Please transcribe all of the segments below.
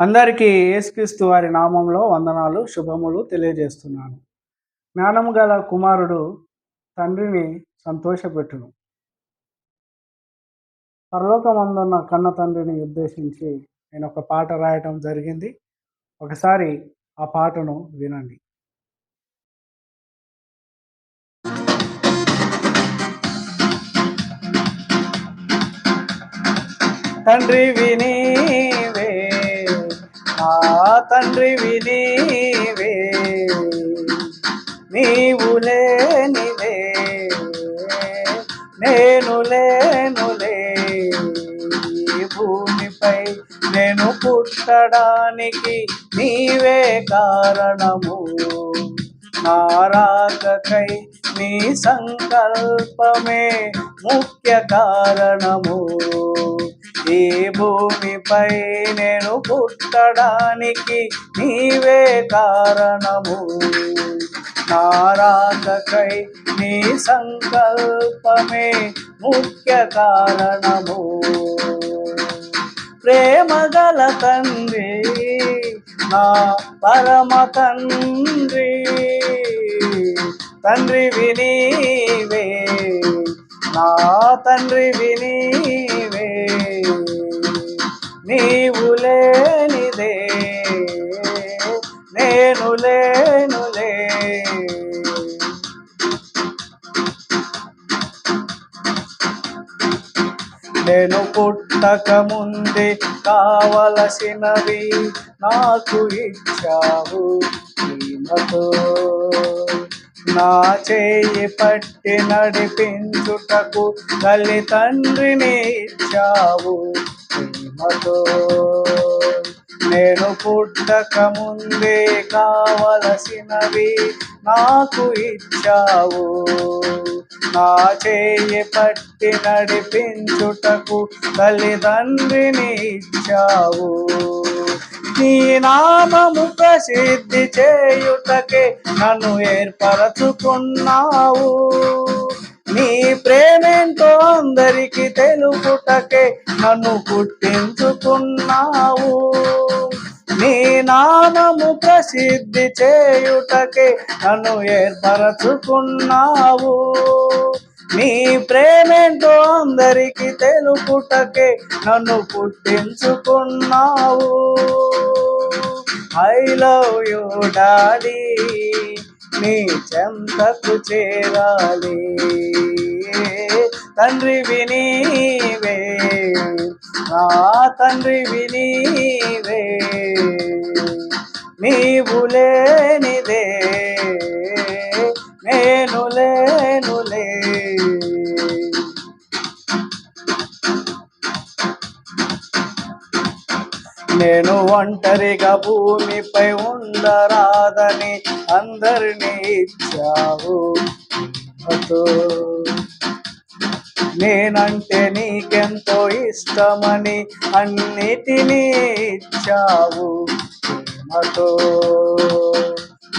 అందరికీ యేసుక్రీస్తు వారి నామంలో వందనాలు శుభములు తెలియజేస్తున్నాను. జ్ఞానము గల కుమారుడు తండ్రిని సంతోషపెట్టును. పరలోకమందున్న కన్న తండ్రిని ఉద్దేశించి నేను ఒక పాట రాయటం జరిగింది. ఒకసారి ఆ పాటను వినండి. తండ్రి విని ఆ తండ్రి వినీవే. నీవు లేనిదే నేను లేనులే. భూమిపై నేను పుట్టడానికి నీవే కారణము. నారాకకై నీ సంకల్పమే ముఖ్య కారణము. ఈ భూమిపై నేను పుట్టడానికి నీవే కారణము. నారాధకై నీ సంకల్పమే ముఖ్య కారణము. ప్రేమగల తండ్రి నా పరమ తండ్రి తండ్రి వినీవే నా తండ్రి వినీ నీవు లేనిదే నేను లేనులే నేను పుట్టక ముందే కావలసినవి నాకు ఇచ్చావు ప్రేమతో. నా చేయి పట్టి నడిపించుటకు తల్లి తండ్రిని ఇచ్చావు. ప్రేమతో నేను పుట్టక ముందే కావలసినవి నాకు ఇచ్చావు. నా చేయి పట్టి నడిపించుటకు తల్లిదండ్రిని ఇచ్చావు. నీ నామము ప్రసిద్ధి చేయుటకే నన్ను ఏర్పరచుకున్నావు. నీ ప్రేమేంటో అందరికి తెలుపుటకే నన్ను పుట్టించుకున్నావు. నీ నామము ప్రసిద్ధి చేయుటకే నన్ను ఏర్పరచుకున్నావు. నీ ప్రేమేంటో అందరికి తెలుపుటకే నన్ను పుట్టించుకున్నావు. ఐ లవ్ యూ డాడీ నీ చెంతకు చేరాలి. తండ్రి వినీవే నా తండ్రి వినీవే. నీవు లేనిదే నేను ఒంటరిగా భూమిపై ఉండరాదని అందరినీ ఇచ్చావు. నేనంటే నీకెంతో ఇష్టమని అన్నిటినీ ఇచ్చావు. ప్రేమతో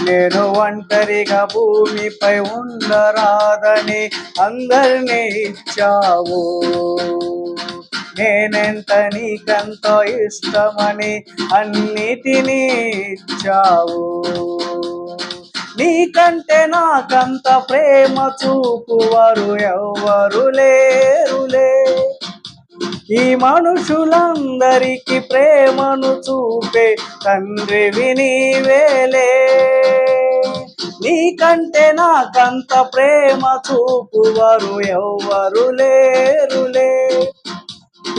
నేను ఒంటరిగా భూమిపై ఉండరాదని అందరినీ ఇచ్చావు. నేనెంత నీకెంతో ఇష్టమని అన్నిటినీ ఇచ్చావు. నీకంటే నాకంత ప్రేమ చూపువారు ఎవ్వరు లేరులే. ఈ మనుషులందరికీ ప్రేమను చూపే తండ్రి వినివేలే నీకంటే నాకంత ప్రేమ చూపువారు ఎవ్వరు లే.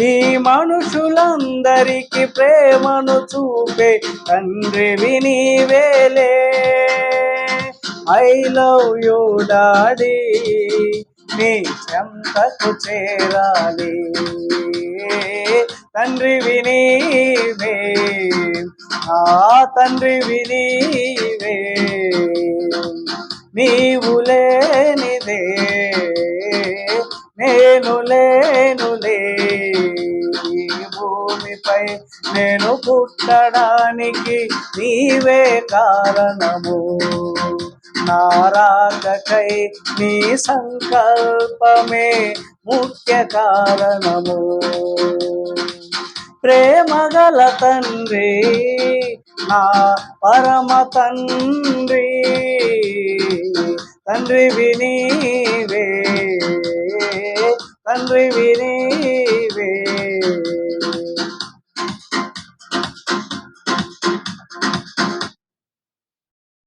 ఈ మనుషులందరికీ ప్రేమను చూపే తండ్రి వినివేలే ఐ లవ్ యూ డాడీ నీ చెంతకు చేరాలి. తండ్రి వినీవే ఆ తండ్రి వినీవే నీవులే నేను లేనులే ఈ భూమిపై నేను పుట్టడానికి నీవే కారణము. నారాగకై నీ సంకల్పమే ముఖ్య కారణము. ప్రేమగల తండ్రి నా పరమ తండ్రి. తండ్రి వినీవే அன்று விதி